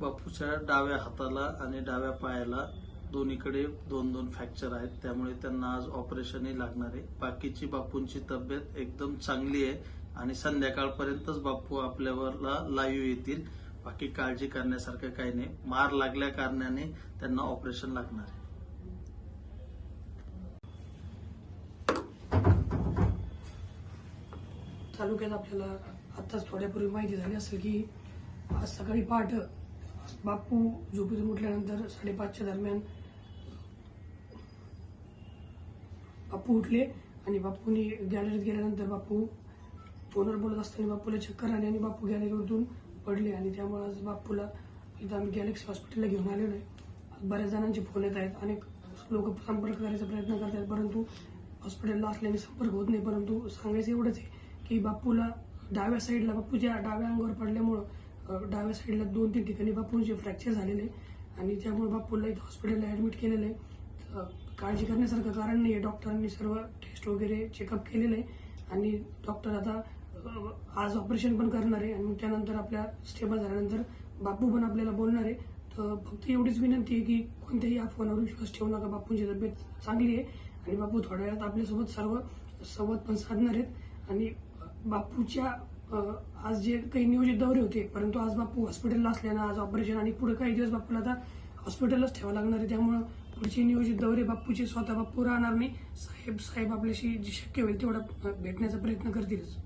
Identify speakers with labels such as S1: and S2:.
S1: बापूच्या डाव्या हाताला आणि डाव्या पायाला दोन्हीकडे दोन दोन फ्रॅक्चर आहेत. त्यामुळे त्यांना आज ऑपरेशनही लागणार आहे. बाकीची बापूंची तब्येत एकदम चांगली आहे आणि संध्याकाळपर्यंतच बापू आपल्यावरला लाईव्ह येतील. बाकी काळजी करण्यासारखं काही नाही. मार लागल्या कारणाने त्यांना ऑपरेशन लागणार आहे.
S2: तालुक्यात आपल्याला आत्ताच थोड्यापूर्वी माहिती झाली असेल की आज सकाळी पहाट बापू झोपेतून उठल्यानंतर साडेपाचच्या दरम्यान बापू उठले आणि बापूंनी गॅलरीत गेल्यानंतर बापू फोनवर बोलत असताना बापूला चक्कर आली आणि बापू गॅलरीवरून पडले आणि त्यामुळे आज बापूला इथं आम्ही गॅलेक्सी हॉस्पिटलला घेऊन आलेलो आहे. बऱ्याच जणांचे फोन येत आहेत. अनेक लोक संपर्क करायचा प्रयत्न करत आहेत परंतु हॉस्पिटलला असल्याने संपर्क होत नाही. परंतु सांगायचं एवढंच आहे की बापूला डाव्या साईडला बापूच्या डाव्या अंगावर पडल्यामुळं डाव्या साईडला दोन तीन ठिकाणी बापूंचे फ्रॅक्चर झालेले आहे आणि त्यामुळे बापूला इथं हॉस्पिटलला ऍडमिट केलेलं आहे. तर काळजी करण्यासारखं कारण नाही आहे डॉक्टरांनी सर्व टेस्ट वगैरे चेकअप केलेलं आहे. आणि डॉक्टर आता आज ऑपरेशन पण करणार आहे. आणि त्यानंतर आपल्या स्टेबल झाल्यानंतर बापू पण आपल्याला बोलणार आहे. तर फक्त एवढीच विनंती आहे की कोणत्याही अफवांवर विश्वास ठेवू नका. बापूंची तब्येत चांगली आहे. आणि बापू थोड्या वेळात आपल्यासोबत सर्व संवाद पण साधणार आहेत. आणि बापूच्या आज जे काही नियोजित दौरे होते परंतु आज बापू हॉस्पिटलला असल्यानं आज ऑपरेशन आणि पुढे काही दिवस बापूला आता हॉस्पिटलच ठेवावं लागणार आहे. त्यामुळं पुढचे नियोजित दौरे बापूचे स्वतः बापू राहणार नाही. साहेब साहेब आपल्याशी जे शक्य होईल तेवढा भेटण्याचा प्रयत्न करतीलच.